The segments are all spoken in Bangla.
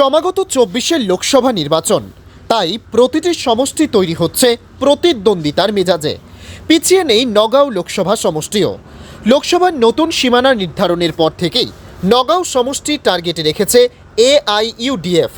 সমাগত চব্বিশের লোকসভা নির্বাচন। তাই প্রতিটি সমষ্টি তৈরি হচ্ছে প্রতিদ্বন্দ্বিতার মেজাজে। পিছিয়ে নেই নগাঁও লোকসভা সমষ্টিও। লোকসভার নতুন সীমানা নির্ধারণের পর থেকেই নগাঁও সমষ্টি টার্গেটে রেখেছে এআইইউডিএফ।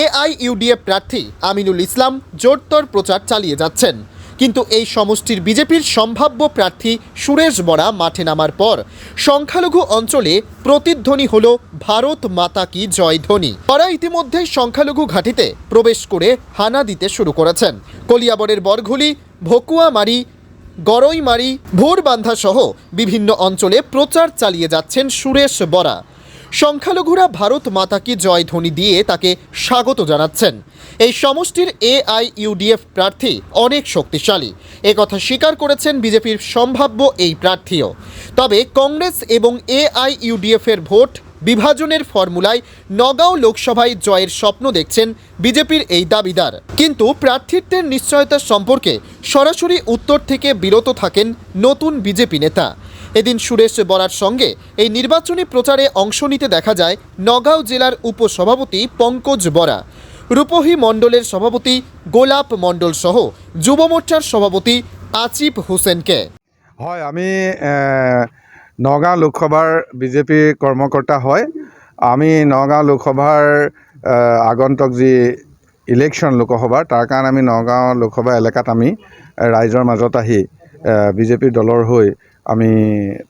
এআইইউডিএফ প্রার্থী আমিনুল ইসলাম জোরতর প্রচার চালিয়ে যাচ্ছেন। কিন্তু এই সমষ্টির বিজেপির সম্ভাব্য প্রার্থী সুরেশ বরা মাঠে নামার পর সংখ্যালঘু অঞ্চলে প্রতিধ্বনি হল ভারত মাতা কি জয়ধ্বনি তারা ইতিমধ্যেই সংখ্যালঘু ঘাঁটিতে প্রবেশ করে হানা দিতে শুরু করেছেন। কলিয়াবরের বরঘুলি, ভকুয়ামারি গড়ইমারি ভোরবান্ধা সহ বিভিন্ন অঞ্চলে প্রচার চালিয়ে যাচ্ছেন সুরেশ বরা। সংখ্যালঘুরা ভারত মাতাকে জয় ধ্বনি দিয়ে তাকে স্বাগত জানাচ্ছেন। এই সমষ্টির এআইইউডিএফ প্রার্থী অনেক শক্তিশালী। একথা স্বীকার করেছেন বিজেপির সম্ভাব্য এই প্রার্থীও। তবে কংগ্রেস এবং এআইইউডিএফের ভোট বিভাজনের ফর্মুলায় নগাঁও লোকসভায় জয়ের স্বপ্ন দেখছেন বিজেপির এই দাবিদার। কিন্তু প্রার্থীত্বের নিশ্চয়তা সম্পর্কে সরাসরি উত্তর থেকে বিরত থাকেন নতুন বিজেপি নেতা। এদিন সুরেশ বরার সঙ্গে এই নির্বাচনী প্রচারে অংশ নিতে দেখা যায় নগাঁও জেলার উপসভাপতি পঙ্কজ বরা। রূপহী মণ্ডলের সভাপতি গোলাপ মণ্ডল সহ যুব মোর্চার সভাপতি আচিফ হোসেনকে। হয়, আমি নগাঁও লোকসভাৰ বিজেপিৰ কৰ্মকৰ্তা হয়। আমি নগাঁও লোকসভাৰ আগন্তুক যি ইলেকশ্যন লোকসভাৰ তাৰ কাৰণে আমি নগাঁও লোকসভা এলেকাত আমি ৰাইজৰ মাজত আহি বিজেপিৰ দলৰ হৈ আমি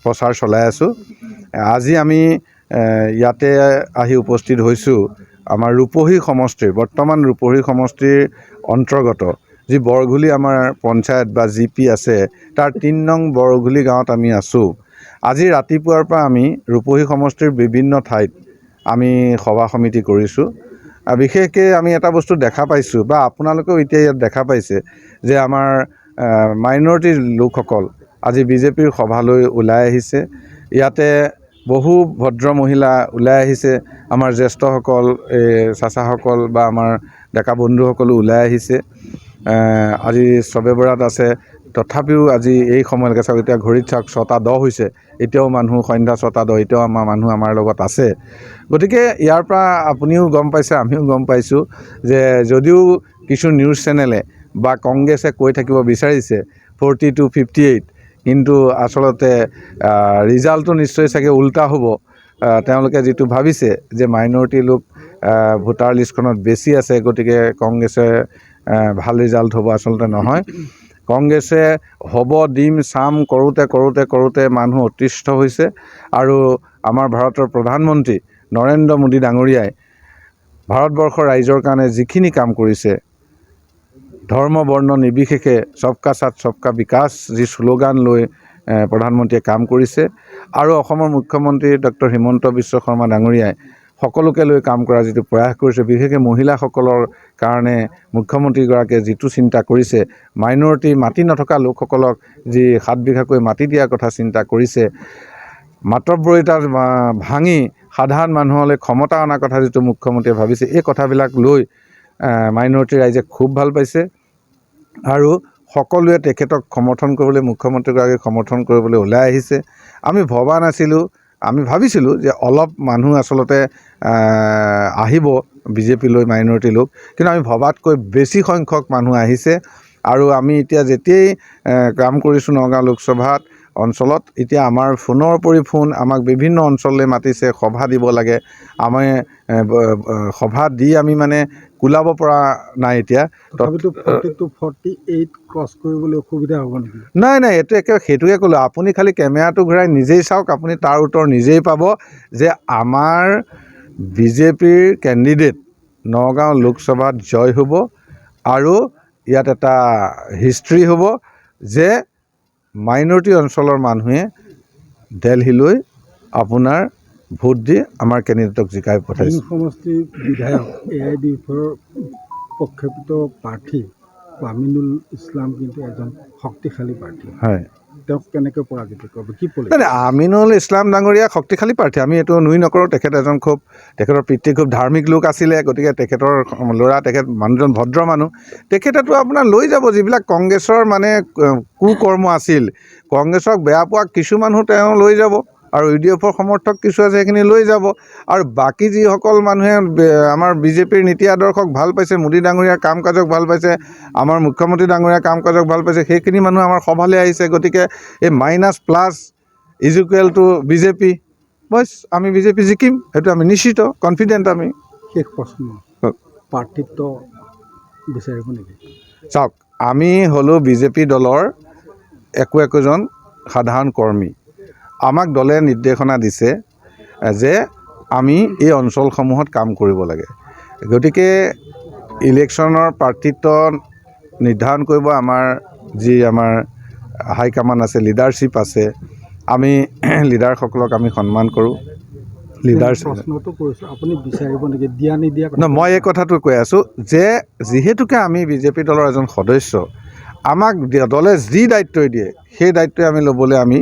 প্ৰচাৰ চলাই আছোঁ। আজি আমি ইয়াতে আহি উপস্থিত হৈছোঁ। আমাৰ ৰূপহী সমষ্টিৰ, বৰ্তমান ৰূপহী সমষ্টিৰ অন্তৰ্গত। যি বৰঘুলি আমাৰ পঞ্চায়ত বা জি পি আছে, তাৰ তিনি নং বৰঘুলি গাঁৱত আমি আছোঁ। আজি ৰাতিপুৱাৰ পৰা আমি ৰূপহী সমষ্টিৰ বিভিন্ন ঠাইত আমি সভা সমিতি কৰিছোঁ। বিশেষকৈ আমি এটা বস্তু দেখা পাইছোঁ বা আপোনালোকেও এতিয়া ইয়াত দেখা পাইছে যে আমাৰ মাইনৰিটি লোকসকল আজি বিজেপিৰ সভালৈ ওলাই আহিছে। ইয়াতে বহু ভদ্ৰ মহিলা ওলাই আহিছে। আমাৰ জ্যেষ্ঠসকল চাচাসকল বা আমাৰ ডেকা বন্ধুসকলো ওলাই আহিছে। আজি চবে বৰাত আছে। তথাপিও আজি এই সময়লৈকে চাওক এতিয়া ঘড়ীত চাওক ছটা দহ হৈছে। এতিয়াও মানুহ, সন্ধ্যা ছটা দহ, এতিয়াও আমাৰ মানুহ আমাৰ লগত আছে। গতিকে ইয়াৰ পৰা আপুনিও গম পাইছে, আমিও গম পাইছোঁ যে যদিও কিছু নিউজ চেনেলে বা কংগ্ৰেছে কৈ থাকিব বিচাৰিছে ফৰ্টি টু ফিফটি এইট, কিন্তু আচলতে ৰিজাল্টটো নিশ্চয় চাগে উল্টা হ'ব। তেওঁলোকে যিটো ভাবিছে যে মাইনৰিটি লোক ভোটাৰ লিষ্টখনত বেছি আছে, গতিকে কংগ্ৰেছে ভালো ৰিজাল্ট হ'ব আচলতে নহয়। কংগ্ৰেছে হ'ব, দিম, চাম, কৰোঁতে কৰোঁতে কৰোঁতে মানুহ অতিষ্ঠ হৈছে। আৰু আমাৰ ভাৰতৰ প্ৰধানমন্ত্ৰী নৰেন্দ্ৰ মোদী ডাঙৰীয়াই ভাৰতবৰ্ষৰ ৰাইজৰ কাৰণে যিখিনি কাম কৰিছে, ধৰ্ম, বৰ্ণ নিৰ্বিশেষে চবকা ছাথ চবকা বিকাশ যি শ্লোগান লৈ প্ৰধানমন্ত্ৰীয়ে কাম কৰিছে। আৰু অসমৰ মুখ্যমন্ত্ৰী ডক্টৰ হিমন্ত বিশ্ব শৰ্মা ডাঙৰীয়াই সকলোকে লৈ কাম কৰা যিটো প্ৰয়াস কৰিছে, বিশেষকৈ মহিলাসকলৰ কাৰণে মুখ্যমন্ত্ৰীগৰাকীয়ে যিটো চিন্তা কৰিছে, মাইনৰিটি মাটি নথকা লোকসকলক যি সাত বিঘাকৈ মাটি দিয়াৰ কথা চিন্তা কৰিছে, মাতব্বৰিতা ভাঙি সাধাৰণ মানুহলৈ ক্ষমতা অনাৰ কথা যিটো মুখ্যমন্ত্ৰীয়ে ভাবিছে, এই কথাবিলাক লৈ মাইনৰিটি ৰাইজে খুব ভালো পাইছে আৰু সকলোৱে তেখেতক সমৰ্থন কৰিবলৈ, মুখ্যমন্ত্ৰীগৰাকীক সমৰ্থন কৰিবলৈ ওলাই আহিছে। আমি ভবা নাছিলোঁ আমি ভাবিছিলোঁ যে অলপ মানুহ আচলতে আহ, আহিব বিজেপিলৈ মাইনৰিটি লোক কিন্তু আমি ভবাতকৈ বেছি সংখ্যক মানুহ আহিছে। আৰু আমি এতিয়া যেতিয়াই কাম কৰিছোঁ নগাঁও লোকসভাত অঞ্চলত। এতিয়া আমাৰ ফোনৰ পৰি ফোন আমাক বিভিন্ন অঞ্চললৈ মাতিছে সভা দিব লাগে। আমি সভা দি আমি মানে কোলাব পৰা নাই এতিয়া। ফৰ্টি এইট ক্ৰছ কৰিবলৈ অসুবিধা হ'ব নেকি? নাই নাই এইটো একে সেইটোকে ক'লোঁ। আপুনি খালি কেমেৰাটো ঘূৰাই নিজেই চাওক আপুনি তাৰ উত্তৰ নিজেই পাব যে আমাৰ বিজেপিৰ কেণ্ডিডেট নগাঁও লোকসভাত জয় হ'ব আৰু ইয়াত এটা হিষ্ট্ৰী হ'ব যে মাইনৰিটি অঞ্চলৰ মানুহে দেলহিলৈ আপোনাৰ ভোট দি আমাৰ কেণ্ডিডেটক জিকাই পঠাইছে। সমষ্টিৰ বিধায়ক এ আই ডি এফৰ প্ৰক্ষেপিত প্ৰাৰ্থী আমিনুল ইছলাম কিন্তু এজন শক্তিশালী প্ৰাৰ্থী। হয়। তেওঁক কেনেকৈ পৰাজিত কৰিব? কি পলি নাই নাই, আমিনুল ইছলাম ডাঙৰীয়া শক্তিশালী প্ৰাৰ্থী। আমি এইটো নুই নকৰোঁ তেখেত এজন খুব তেখেতৰ পিতৃ খুব ধাৰ্মিক লোক আছিলে গতিকে তেখেতৰ ল'ৰা তেখেত মানুহজন ভদ্ৰ মানুহ। তেখেতেতো আপোনাৰ লৈ যাব যিবিলাক কংগ্ৰেছৰ মানে কুকৰ্ম আছিল। কংগ্ৰেছক বেয়া পোৱা কিছু মানুহ তেওঁ লৈ যাব। আৰু ইউ ডি এফৰ সমৰ্থক কিছু আছে সেইখিনি লৈ যাব। আৰু বাকী যিসকল মানুহে আমাৰ বিজেপিৰ নীতি আদৰ্শক ভালো পাইছে মোদী ডাঙৰীয়াৰ কাম কাজক ভালো পাইছে আমাৰ মুখ্যমন্ত্ৰী ডাঙৰীয়াৰ কাম কাজক ভালো পাইছে সেইখিনি মানুহ আমাৰ সভালৈ আহিছে। গতিকে এই minus plus is equal to BJP বছ আমি বিজেপি জিকিম সেইটো আমি নিশ্চিত কনফিডেণ্ট আমি। শেষ প্ৰশ্ন। প্ৰাৰ্থিত্ব বিচাৰিব নেকি? চাওক আমি হ'লোঁ বিজেপি দলৰ একো একোজন সাধাৰণ কৰ্মী। আমাক দলে নিৰ্দেশনা দিছে যে আমি এই অঞ্চলসমূহত কাম কৰিব লাগে। গতিকে ইলেকশ্যনৰ প্ৰাৰ্থিত্ব নিৰ্ধাৰণ কৰিব আমাৰ যি আমাৰ হাইকমাণ্ড আছে লিডাৰশ্বিপ আছে আমি লিডাৰসকলক আমি সন্মান কৰোঁ। মই এই কথাটো কৈ আছোঁ যে যিহেতুকে আমি বিজেপি দলৰ এজন সদস্য আমাক দলে যি দায়িত্বই দিয়ে সেই দায়িত্বই আমি ল'বলৈ আমি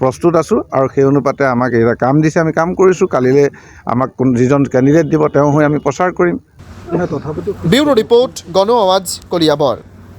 প্ৰস্তুত আছোঁ আৰু সেই অনুপাতে আমাক এটা কাম দিছে, আমি কাম কৰিছোঁ। কালিলৈ আমাক কোন যিজন কেণ্ডিডেট দিব, তেওঁ হৈ আমি প্ৰচাৰ কৰিম। মানে ৰিপৰ্ট গণ আৱাজ কলিয়াবর